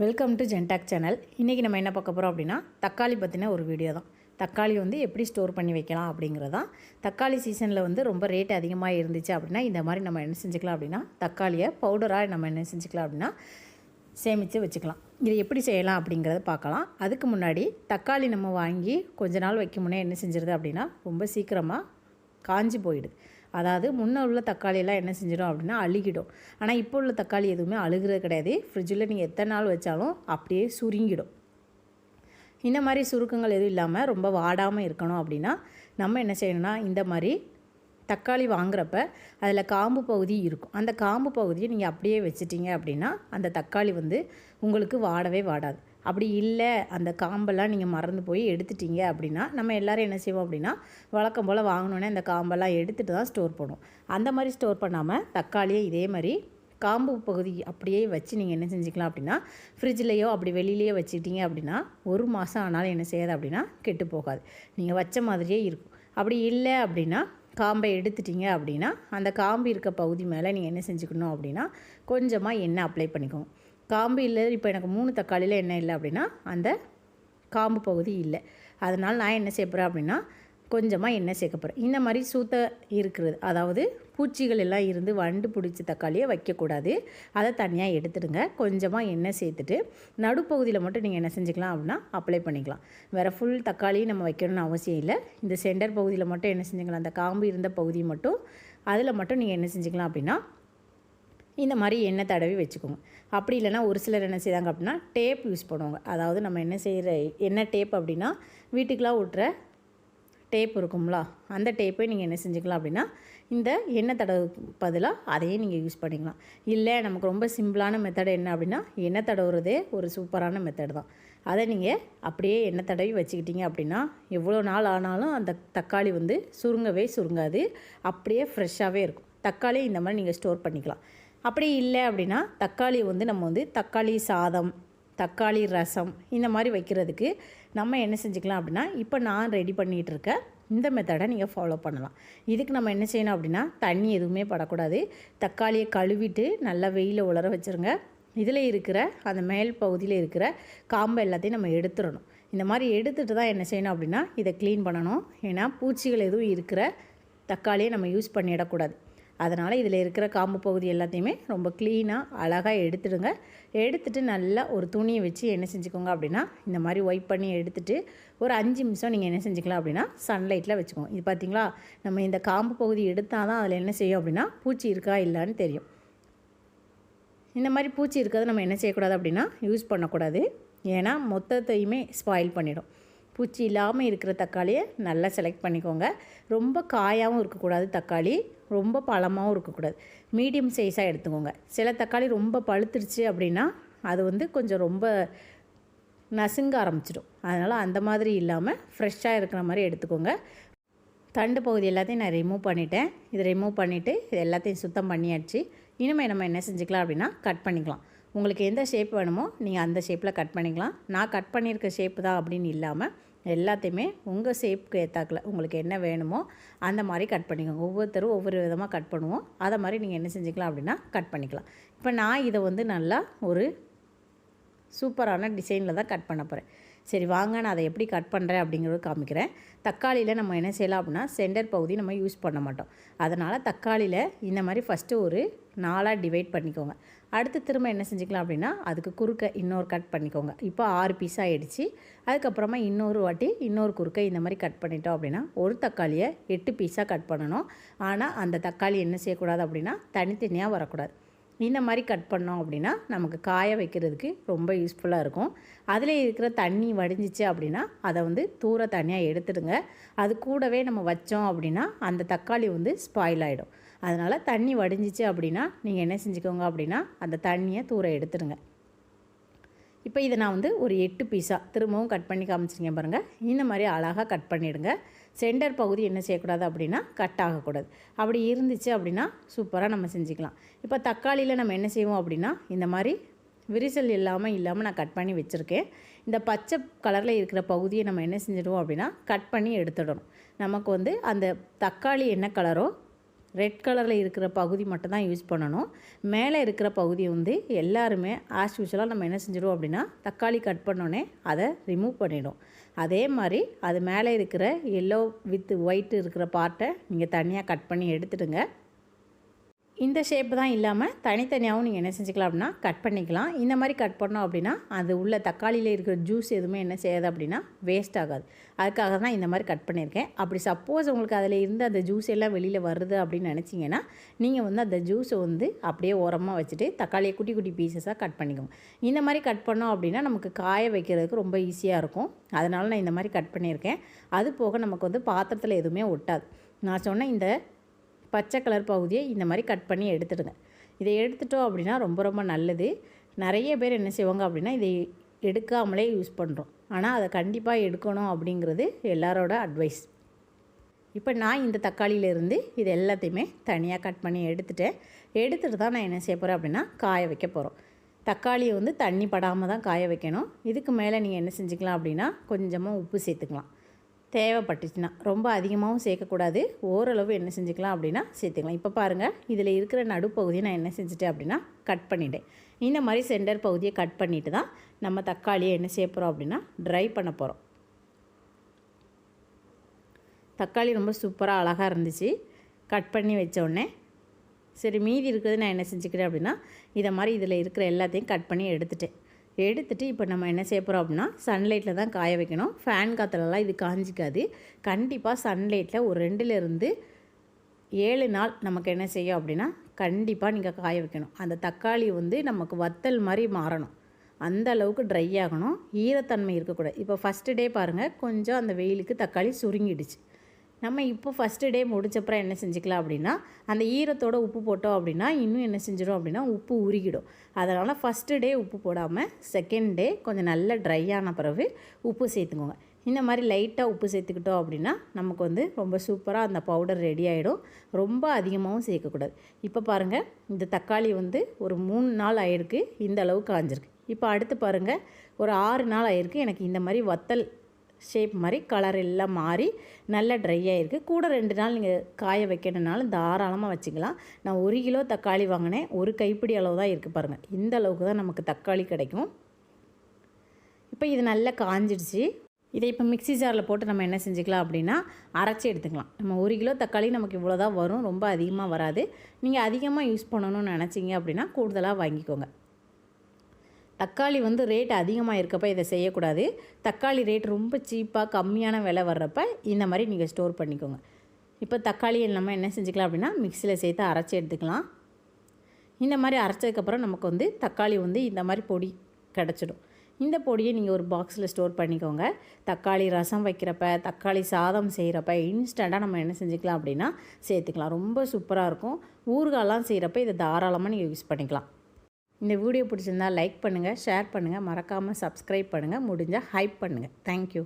Welcome to ஜென்டாக் channel இன்றைக்கி நம்ம என்ன பார்க்க போகிறோம் அப்படின்னா தக்காளி பற்றின ஒரு வீடியோ தான். தக்காளி வந்து எப்படி ஸ்டோர் பண்ணி வைக்கலாம் அப்படிங்கிறதான். தக்காளி சீசனில் வந்து ரொம்ப ரேட் அதிகமாக இருந்துச்சு அப்படின்னா இந்த மாதிரி நம்ம என்ன செஞ்சுக்கலாம் அப்படின்னா தக்காளியை பவுடராக நம்ம என்ன செஞ்சுக்கலாம் அப்படின்னா சேமித்து வச்சுக்கலாம். இதை எப்படி செய்யலாம் அப்படிங்கிறத பார்க்கலாம். அதுக்கு முன்னாடி தக்காளி நம்ம வாங்கி கொஞ்ச நாள் வைக்க முன்னே என்ன செஞ்சிருது அப்படின்னா ரொம்ப சீக்கிரமாக காஞ்சி போயிடுது. அதாவது முன்னே உள்ள தக்காளியெல்லாம் என்ன செஞ்சிடும் அப்படின்னா அழுகிடும். ஆனால் இப்போ உள்ள தக்காளி எதுவுமே அழுகிறது கிடையாது. ஃப்ரிட்ஜில் நீங்கள் எத்தனை நாள் வச்சாலும் அப்படியே சுருங்கிடும். இந்த மாதிரி சுருக்கங்கள் எதுவும் இல்லாமல் ரொம்ப வாடாமல் இருக்கணும் அப்படின்னா நம்ம என்ன செய்யணும்னா இந்த மாதிரி தக்காளி வாங்குறப்ப அதில் காம்பு பகுதி இருக்கும். அந்த காம்பு பகுதியை நீங்கள் அப்படியே வச்சிட்டிங்க அப்படின்னா அந்த தக்காளி வந்து உங்களுக்கு வாடவே வாடாது. அப்படி இல்லை அந்த காம்பெல்லாம் நீங்கள் மறந்து போய் எடுத்துட்டீங்க அப்படின்னா நம்ம எல்லோரும் என்ன செய்வோம் அப்படின்னா வழக்கம் போல் வாங்கினோன்னே அந்த காம்பெல்லாம் எடுத்துகிட்டு தான் ஸ்டோர் பண்ணுவோம். அந்த மாதிரி ஸ்டோர் பண்ணாமல் தக்காளியை இதே மாதிரி காம்பு பகுதி அப்படியே வச்சு நீங்கள் என்ன செஞ்சுக்கலாம் அப்படின்னா ஃப்ரிட்ஜ்லேயோ அப்படி வெளியிலேயோ வச்சுக்கிட்டீங்க அப்படின்னா ஒரு மாதம் ஆனாலும் என்ன செய்யாது அப்படின்னா கெட்டு போகாது. நீங்கள் வச்ச மாதிரியே இருக்கும். அப்படி இல்லை அப்படின்னா காம்பை எடுத்துட்டீங்க அப்படின்னா அந்த காம்பு இருக்க பகுதி மேலே நீங்கள் என்ன செஞ்சுக்கணும் அப்படின்னா கொஞ்சமாக எண்ணெய் அப்ளை பண்ணிக்கோங்க. காம்பு இல்லை இப்போ எனக்கு மூணு தக்காளியில் எண்ணெய் இல்லை அப்படின்னா அந்த காம்பு பகுதி இல்லை. அதனால் நான் என்ன சேர்ப்புறேன் அப்படின்னா கொஞ்சமாக எண்ணெய் சேர்க்க போகிறேன் இந்த மாதிரி சூத்த இருக்கிறது அதாவது பூச்சிகள் எல்லாம் இருந்து வண்டு பிடிச்ச தக்காளியை வைக்கக்கூடாது. அதை தனியாக எடுத்துடுங்க. கொஞ்சமாக எண்ணெய் சேர்த்துட்டு நடுப்பகுதியில் மட்டும் நீங்கள் என்ன செஞ்சுக்கலாம் அப்படின்னா அப்ளை பண்ணிக்கலாம். வேறு ஃபுல் தக்காளியும் நம்ம வைக்கணும்னு அவசியம் இல்லை. இந்த சென்டர் பகுதியில் மட்டும் என்ன செஞ்சுக்கலாம் அந்த காம்பு இருந்த பகுதி மட்டும் அதில் மட்டும் நீங்கள் என்ன செஞ்சுக்கலாம் அப்படின்னா இந்த மாதிரி எண்ணெய் தடவி வச்சுக்கோங்க. அப்படி இல்லைன்னா ஒரு சிலர் என்ன செய்தாங்க அப்படின்னா டேப் யூஸ் பண்ணுவாங்க. அதாவது நம்ம என்ன செய்கிற என்ன டேப் அப்படின்னா வீட்டுக்கெலாம் விட்டுற டேப் இருக்கும்ல அந்த டேப்பை நீங்கள் என்ன செஞ்சுக்கலாம் அப்படின்னா இந்த எண்ணெய் தடவு பதிலாக அதையே நீங்கள் யூஸ் பண்ணிக்கலாம். இல்லை நமக்கு ரொம்ப சிம்பிளான மெத்தட் என்ன அப்படின்னா எண்ணெய் தடவுறதே ஒரு சூப்பரான மெத்தட் தான். அதை நீங்கள் அப்படியே எண்ணெய் தடவி வச்சுக்கிட்டீங்க அப்படின்னா எவ்வளோ நாள் ஆனாலும் அந்த தக்காளி வந்து சுருங்கவே சுருங்காது. அப்படியே ஃப்ரெஷ்ஷாகவே இருக்கும். தக்காளி இந்த மாதிரி நீங்கள் ஸ்டோர் பண்ணிக்கலாம். அப்படி இல்லை அப்படின்னா தக்காளி வந்து நம்ம வந்து தக்காளி சாதம் தக்காளி ரசம் இந்த மாதிரி வைக்கிறதுக்கு நம்ம என்ன செஞ்சுக்கலாம் அப்படின்னா இப்போ நான் ரெடி பண்ணிகிட்டு இருக்க இந்த மெத்தடை நீங்கள் ஃபாலோ பண்ணலாம். இதுக்கு நம்ம என்ன செய்யணும் அப்படின்னா தண்ணி எதுவுமே படக்கூடாது. தக்காளியை கழுவிட்டு நல்லா வெயிலில் உலர வச்சுருங்க. இதில் இருக்கிற அந்த மேல் பகுதியில் இருக்கிற காம்பை எல்லாத்தையும் நம்ம எடுத்துடணும். இந்த மாதிரி எடுத்துகிட்டு தான் என்ன செய்யணும் அப்படின்னா இதை க்ளீன் பண்ணணும். ஏன்னா பூச்சிகள் எதுவும் இருக்கிற தக்காளியை நம்ம யூஸ் பண்ணிடக்கூடாது. அதனால் இதில் இருக்கிற காம்பு பகுதி எல்லாத்தையுமே ரொம்ப க்ளீனாக அழகாக எடுத்துடுங்க. எடுத்துகிட்டு நல்லா ஒரு துணியை வச்சு என்ன செஞ்சுக்கோங்க அப்படின்னா இந்த மாதிரி ஒய்ப் பண்ணி எடுத்துகிட்டு ஒரு அஞ்சு நிமிஷம் நீங்கள் என்ன செஞ்சுக்கலாம் அப்படின்னா சன்லைட்டில் வச்சுக்கோங்க. இது பார்த்திங்களா நம்ம இந்த காம்பு பகுதி எடுத்தால் தான் அதில் என்ன செய்யும் அப்படின்னா பூச்சி இருக்கா இல்லைன்னு தெரியும். இந்த மாதிரி பூச்சி இருக்கிறத நம்ம என்ன செய்யக்கூடாது அப்படின்னா யூஸ் பண்ணக்கூடாது. ஏன்னா மொத்தத்தையுமே ஸ்பாயில் பண்ணிடும். பூச்சி இல்லாமல் இருக்கிற தக்காளியை நல்லா செலக்ட் பண்ணிக்கோங்க. ரொம்ப காயாகவும் இருக்கக்கூடாது தக்காளி ரொம்ப பழமாகவும் இருக்கக்கூடாது. மீடியம் சைஸாக எடுத்துக்கோங்க. சில தக்காளி ரொம்ப பழுத்துருச்சு அப்படின்னா அது வந்து கொஞ்சம் ரொம்ப நசுங்க ஆரம்பிச்சிடும். அதனால் அந்த மாதிரி இல்லாமல் ஃப்ரெஷ்ஷாக இருக்கிற மாதிரி எடுத்துக்கோங்க. தண்டு பகுதி எல்லாத்தையும் நான் ரிமூவ் பண்ணிட்டேன். இதை ரிமூவ் பண்ணிவிட்டு இது எல்லாத்தையும் சுத்தம் பண்ணியாச்சு. இனிமேல் நம்ம என்ன செஞ்சுக்கலாம் அப்படின்னா கட் பண்ணிக்கலாம். உங்களுக்கு எந்த ஷேப் வேணுமோ நீங்கள் அந்த ஷேப்பில் கட் பண்ணிக்கலாம். நான் கட் பண்ணியிருக்க ஷேப்பு தான் அப்படின்னு இல்லாமல் எல்லாத்தையுமே உங்கள் ஷேப்புக்கு ஏற்றாக்கில் உங்களுக்கு என்ன வேணுமோ அந்த மாதிரி கட் பண்ணிக்கோங்க. ஒவ்வொருத்தரும் ஒவ்வொரு விதமாக கட் பண்ணுவோம். அதை மாதிரி நீங்கள் என்ன செஞ்சுக்கலாம் அப்படின்னா கட் பண்ணிக்கலாம். இப்போ நான் இதை வந்து நல்லா ஒரு சூப்பரான டிசைனில் தான் கட் பண்ண போகிறேன் சரி வாங்க நான் அதை எப்படி கட் பண்ணுறேன் அப்படிங்கிறத காமிக்கிறேன். தக்காளியில் நம்ம என்ன செய்யலாம் அப்படின்னா சென்டர் பகுதி நம்ம யூஸ் பண்ண மாட்டோம். அதனால் தக்காளியில் இந்த மாதிரி ஃபஸ்ட்டு ஒரு நாலாக டிவைட் பண்ணிக்கோங்க. அடுத்து திரும்ப என்ன செஞ்சுக்கலாம் அப்படின்னா அதுக்கு குறுக்க இன்னொரு கட் பண்ணிக்கோங்க. இப்போ ஆறு பீஸ் ஆகிடுச்சு அதுக்கப்புறமா இன்னொரு வாட்டி இன்னொரு குறுக்க இந்த மாதிரி கட் பண்ணிட்டோம் அப்படின்னா ஒரு தக்காளியை எட்டு பீஸாக கட் பண்ணணும். ஆனால் அந்த தக்காளி என்ன செய்யக்கூடாது அப்படின்னா தனித்தனியாக வரக்கூடாது. இந்த மாதிரி கட் பண்ணோம் அப்படின்னா நமக்கு காய வைக்கிறதுக்கு ரொம்ப யூஸ்ஃபுல்லாக இருக்கும். அதில் இருக்கிற தண்ணி வடிஞ்சிச்சு அப்படின்னா அதை வந்து தூர தனியாக எடுத்துடுங்க. அது கூடவே நம்ம வச்சோம் அப்படின்னா அந்த தக்காளி வந்து ஸ்பாயில் ஆகிடும் அதனால் தண்ணி வடிஞ்சிச்சு அப்படின்னா நீங்கள் என்ன செஞ்சுக்கோங்க அப்படின்னா அந்த தண்ணியை தூர எடுத்துடுங்க. இப்போ இதை நான் வந்து ஒரு எட்டு பீஸாக திரும்பவும் கட் பண்ணி காமிச்சிருக்கேன் பாருங்கள் இந்த மாதிரி அழகாக கட் பண்ணிவிடுங்க சென்டர் பகுதி என்ன செய்யக்கூடாது அப்படின்னா கட் ஆகக்கூடாது. அப்படி இருந்துச்சு அப்படின்னா சூப்பராக நம்ம செஞ்சுக்கலாம். இப்போ தக்காளியில் நம்ம என்ன செய்வோம் அப்படின்னா இந்த மாதிரி விரிசல் இல்லாமல் இல்லாமல் நான் கட் பண்ணி வச்சுருக்கேன். இந்த பச்சை கலரில் இருக்கிற பகுதியை நம்ம என்ன செஞ்சிடுவோம் அப்படின்னா கட் பண்ணி எடுத்துடணும். நமக்கு வந்து அந்த தக்காளி என்ன கலரோ ரெட் கலரில் இருக்கிற பகுதி மட்டும் தான் யூஸ் பண்ணணும். மேலே இருக்கிற பகுதி வந்து எல்லாருமே ஆஸ் யூஸ்வலாக நம்ம என்ன செஞ்சிடும் அப்படின்னா தக்காளி கட் பண்ணோன்னே அதை ரிமூவ் பண்ணிடும். அதே மாதிரி அது மேலே இருக்கிற எல்லோ வித் ஒயிட் இருக்கிற பார்ட்டை நீங்கள் தனியாக கட் பண்ணி எடுத்துடுங்க. இந்த ஷேப் தான் இல்லாமல் தனித்தனியாகவும் நீங்கள் என்ன செஞ்சுக்கலாம் அப்படின்னா கட் பண்ணிக்கலாம். இந்த மாதிரி கட் பண்ணோம் அப்படின்னா அது உள்ள தக்காளியில் இருக்கிற ஜூஸ் எதுவுமே என்ன செய்யாது அப்படின்னா வேஸ்ட் ஆகாது. அதுக்காக தான் இந்த மாதிரி கட் பண்ணியிருக்கேன். அப்படி சப்போஸ் உங்களுக்கு அதில் இருந்து அந்த ஜூஸ் எல்லாம் வெளியில் வருது அப்படின்னு நினச்சிங்கன்னா நீங்கள் வந்து அந்த ஜூஸை வந்து அப்படியே ஓரமாக வச்சுட்டு தக்காளியை குட்டி குட்டி பீசஸாக கட் பண்ணிக்கோங்க. இந்த மாதிரி கட் பண்ணோம் அப்படின்னா நமக்கு காய வைக்கிறதுக்கு ரொம்ப ஈஸியாக இருக்கும். அதனால் நான் இந்த மாதிரி கட் பண்ணியிருக்கேன். அது போக நமக்கு வந்து பாத்திரத்தில் எதுவுமே ஒட்டாது. நான் சொன்ன இந்த பச்சை கலர் பகுதியை இந்த மாதிரி கட் பண்ணி எடுத்துடுங்க. இதை எடுத்துட்டோம் அப்படின்னா ரொம்ப ரொம்ப நல்லது. நிறைய பேர் என்ன செய்வாங்க அப்படின்னா இதை எடுக்காமலே யூஸ் பண்ணுறோம் ஆனால் அதை கண்டிப்பாக எடுக்கணும் அப்படிங்கிறது எல்லாரோட அட்வைஸ். இப்போ நான் இந்த தக்காளியிலேருந்து இது எல்லாத்தையுமே தனியாக கட் பண்ணி எடுத்துட்டேன். எடுத்துகிட்டு தான் நான் என்ன செய்ய போகிறேன் அப்படின்னா காய வைக்க போகிறோம் தக்காளியை வந்து தண்ணி படாமல் தான் காய வைக்கணும். இதுக்கு மேலே நீங்கள் என்ன செஞ்சுக்கலாம் அப்படின்னா கொஞ்சமாக உப்பு சேர்த்துக்கலாம். தேவைப்பட்டுச்சுன்னா ரொம்ப அதிகமாகவும் சேர்க்கக்கூடாது. ஓரளவு என்ன செஞ்சுக்கலாம் அப்படின்னா சேர்த்துக்கலாம். இப்போ பாருங்கள் இதில் இருக்கிற நடுப்பகுதியை நான் என்ன செஞ்சுட்டேன் அப்படின்னா கட் பண்ணிட்டேன். இந்த மாதிரி சென்டர் பகுதியை கட் பண்ணிவிட்டு தான் நம்ம தக்காளியை என்ன செய்ய போகிறோம் அப்படின்னா ட்ரை பண்ண போகிறோம் தக்காளி ரொம்ப சூப்பராக அழகாக இருந்துச்சு. கட் பண்ணி வச்சோடனே சரி மீதி இருக்கிறது நான் என்ன செஞ்சுக்கிறேன் அப்படின்னா இதை மாதிரி இதில் இருக்கிற எல்லாத்தையும் கட் பண்ணி எடுத்துட்டேன். எடுத்துகிட்டு இப்போ நம்ம என்ன செய்ய போகிறோம் அப்படின்னா சன்லைட்டில் தான் காய வைக்கணும். ஃபேன் காற்றுலலாம் இது காஞ்சிக்காது. கண்டிப்பாக சன்லைட்டில் ஒரு ரெண்டுலேருந்து ஏழு நாள் நமக்கு என்ன செய்யும் அப்படின்னா கண்டிப்பாக நீங்கள் காய வைக்கணும். அந்த தக்காளி வந்து நமக்கு வத்தல் மாதிரி மாறணும். அந்த அளவுக்கு ட்ரை ஆகணும். ஈரத்தன்மை இருக்கக்கூடாது. இப்போ ஃபஸ்ட்டு டே பாருங்கள் கொஞ்சம் அந்த வெயிலுக்கு தக்காளி சுருங்கிடுச்சு. நம்ம இப்போ ஃபஸ்ட்டு டே முடிச்சப்பறம் என்ன செஞ்சுக்கலாம் அப்படின்னா அந்த ஈரத்தோட உப்பு போட்டோம் அப்படின்னா இன்னும் என்ன செஞ்சிடும் அப்படின்னா உப்பு உருகிடும். அதனால் ஃபஸ்ட்டு டே உப்பு போடாமல் செகண்ட் டே கொஞ்சம் நல்ல ட்ரை ஆன பிறகு உப்பு சேர்த்துக்கோங்க. இந்த மாதிரி லைட்டாக உப்பு சேர்த்துக்கிட்டோம் அப்படின்னா நமக்கு வந்து ரொம்ப சூப்பராக அந்த பவுடர் ரெடி ஆகிடும் ரொம்ப அதிகமாகவும் சேர்க்கக்கூடாது. இப்போ பாருங்கள் இந்த தக்காளி வந்து ஒரு மூணு நாள் ஆயிருக்கு இந்த அளவுக்கு காஞ்சிருக்கு. இப்போ அடுத்து பாருங்கள் ஒரு ஆறு நாள் ஆயிருக்கு எனக்கு இந்த மாதிரி வத்தல் ஷேப் மாதிரி கலர் எல்லாம் மாறி நல்லா ட்ரை ஆகிருக்கு கூட ரெண்டு நாள் நீங்கள் காய வைக்கணுன்னாலும் தாராளமாக வச்சுக்கலாம். நான் ஒரு கிலோ தக்காளி வாங்கினேன். ஒரு கைப்பிடி அளவு தான் இருக்குது பாருங்கள் இந்த அளவுக்கு தான் நமக்கு தக்காளி கிடைக்கும். இப்போ இது நல்லா காஞ்சிடுச்சு. இதை இப்போ மிக்ஸி ஜாரில் போட்டு நம்ம என்ன செஞ்சுக்கலாம் அப்படின்னா அரைச்சி எடுத்துக்கலாம். நம்ம ஒரு கிலோ தக்காளி நமக்கு இவ்வளோ தான் வரும். ரொம்ப அதிகமாக வராது. நீங்கள் அதிகமாக யூஸ் பண்ணணும்னு நினச்சிங்க அப்படின்னா கூடுதலாக வாங்கிக்கோங்க. தக்காளி வந்து ரேட் அதிகமாக இருக்கப்ப இதை செய்யக்கூடாது. தக்காளி ரேட் ரொம்ப சீப்பாக கம்மியான விலை வர்றப்ப இந்த மாதிரி நீங்கள் ஸ்டோர் பண்ணிக்கோங்க. இப்போ தக்காளி நம்ம என்ன செஞ்சுக்கலாம் அப்படின்னா மிக்சியில் சேர்த்து அரைச்சி எடுத்துக்கலாம். இந்த மாதிரி அரைச்சதுக்கப்புறம் நமக்கு வந்து தக்காளி வந்து இந்த மாதிரி பொடி கிடச்சிடும். இந்த பொடியை நீங்கள் ஒரு பாக்ஸில் ஸ்டோர் பண்ணிக்கோங்க. தக்காளி ரசம் வைக்கிறப்ப தக்காளி சாதம் செய்கிறப்ப இன்ஸ்டண்ட்டாக நம்ம என்ன செஞ்சுக்கலாம் அப்படின்னா சேர்த்துக்கலாம். ரொம்ப சூப்பராக இருக்கும். ஊறுகாலாம் செய்கிறப்ப இதை தாராளமாக நீங்கள் யூஸ் பண்ணிக்கலாம். இந்த வீடியோ பிடிச்சிருந்தால் லைக் பண்ணுங்கள் ஷேர் பண்ணுங்கள் மறக்காமல் சப்ஸ்கிரைப் பண்ணுங்கள் முடிஞ்சால் ஹைப் பண்ணுங்கள் தேங்க்யூ